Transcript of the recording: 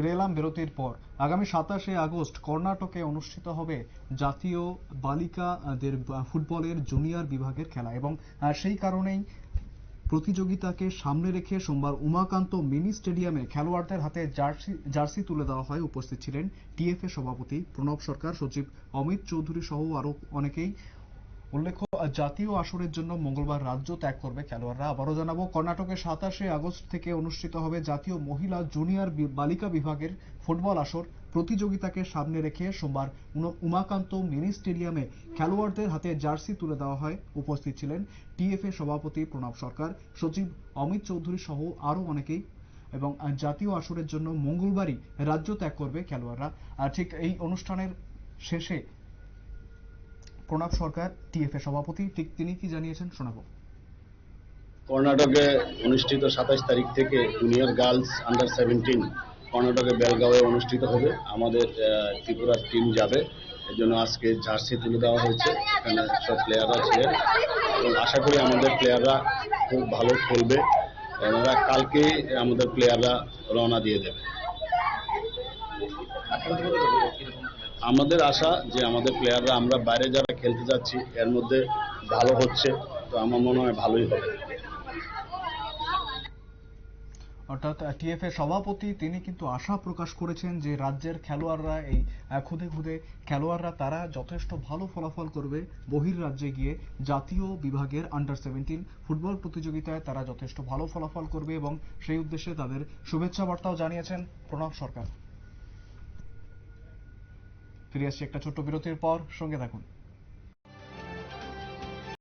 ফিরে এলাম বিরতির পর। আগামী সাতাশে আগস্ট কর্ণাটকে অনুষ্ঠিত হবে জাতীয় বালিকাদের ফুটবলের জুনিয়র বিভাগের খেলা এবং সেই কারণেই প্রতিযোগিতাকে সামনে রেখে সোমবার উমাকান্ত মিনি স্টেডিয়ামে খেলোয়াড়দের হাতে জার্সি জার্সি তুলে দেওয়া হয়। উপস্থিত ছিলেন টিএফএ সভাপতি প্রণব সরকার, সচিব অমিত চৌধুরী সহ আরও অনেকেই। উল্লেখ্য, জাতীয় আসরের জন্য মঙ্গলবার রাজ্য ত্যাগ করবে খেলোয়াড়রা। আবারও জানাব, কর্ণাটকে সাতাশে আগস্ট থেকে অনুষ্ঠিত হবে জাতীয় মহিলা জুনিয়র বালিকা বিভাগের ফুটবল আসর। প্রতিযোগিতাকে সামনে রেখে সোমবার উমাকান্ত মিনি স্টেডিয়ামে খেলোয়াড়দের হাতে জার্সি তুলে দেওয়া হয়। উপস্থিত ছিলেন টিএফএ সভাপতি প্রণব সরকার, সচিব অমিত চৌধুরী সহ আরও অনেকেই এবং জাতীয় আসরের জন্য মঙ্গলবারই রাজ্য ত্যাগ করবে খেলোয়াড়রা। আর ঠিক এই অনুষ্ঠানের শেষে প্রণব সরকার টিএফএ সভাপতি, ঠিক তিনি কি জানিয়েছেন শোনাবো। কর্ণাটকে অনুষ্ঠিত সাতাশ তারিখ থেকে জুনিয়র গার্লস আন্ডার সেভেন্টিন কর্ণাটকে বেলগাঁওয়ে অনুষ্ঠিত হবে। আমাদের ত্রিপুরার টিম যাবে। এর জন্য আজকে জার্সি তুলে দেওয়া হয়েছে। এখানে সব প্লেয়াররা ছিলেন। এবং আশা করি আমাদের প্লেয়াররা খুব ভালো খেলবে। ওনারা কালকে আমাদের প্লেয়াররা রওনা দিয়ে দেবে। আমাদের আশা যে আমাদের প্লেয়াররা আমরা বাইরে যারা খেলতে যাচ্ছি, এর মধ্যে ভালো হচ্ছে। তো আমার মনে হয় ভালোই হবে। অর্থাৎ টিএফএ সভাপতি, তিনি কিন্তু আশা প্রকাশ করেছেন যে রাজ্যের খেলোয়াড়রা, এই খুদে খুদে খেলোয়াড়রা, তারা যথেষ্ট ভালো ফলাফল করবে বহির রাজ্যে গিয়ে। জাতীয় বিভাগের আন্ডার সেভেন্টিন ফুটবল প্রতিযোগিতায় তারা যথেষ্ট ভালো ফলাফল করবে এবং সেই উদ্দেশ্যে তাদের শুভেচ্ছা বার্তাও জানিয়েছেন প্রণব সরকার। ফিরে আসছি একটা ছোট্ট বিরতির পর সঙ্গে থাকুন।